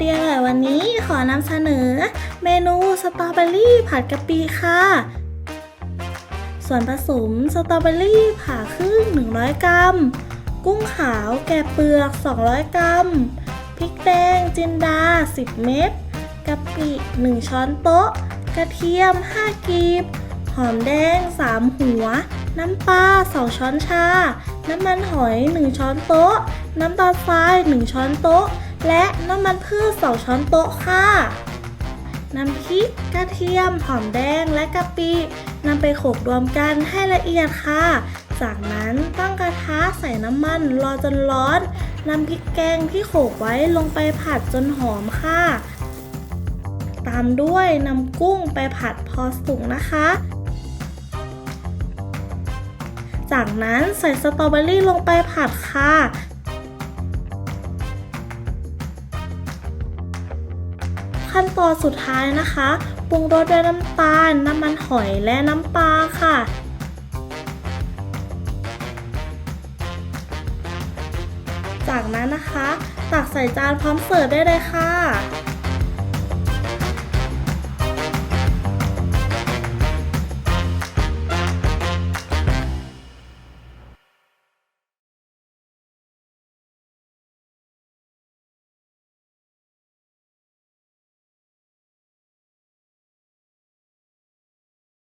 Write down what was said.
เดียเลยวันนี้ขอนำเสนอ เมนูสตรอเบอรี่ผัดกะปิค่ะ ส่วนผสมสตรอเบอรี่ผ่าครึ่ง 100 กรัม กุ้งขาวแกะเปลือก 200 กรัม พริกแดงจินดา 10 เม็ด กะปิ 1 ช้อนโต๊ะ กระเทียม 5กีบ หอมแดง 3 หัว น้ำปลา 2 ช้อนชา น้ำมันหอย 1 ช้อนโต๊ะ น้ำตาลทราย 1 ช้อนโต๊ะ และน้ำมันพืช2ช้อนโต๊ะค่ะน้ำพริกกระเทียม หอมแดงและกะปินำไปโขลกรวมกันให้ละเอียดค่ะ จากนั้นตั้งกระทะใส่น้ำมันรอจนร้อนนำพริกแกงที่โขลกไว้ลงไปผัดจนหอมค่ะ ตามด้วยนำกุ้งไปผัดพอสุกนะคะ จากนั้นใส่สตรอเบอรี่ลงไปผัดค่ะ ขั้นตอนสุดท้ายนะคะ ปรุงรสด้วยน้ำตาล น้ำมันหอยและน้ำปลาค่ะ จากนั้นนะคะ ตักใส่จานพร้อมเสิร์ฟได้เลยค่ะ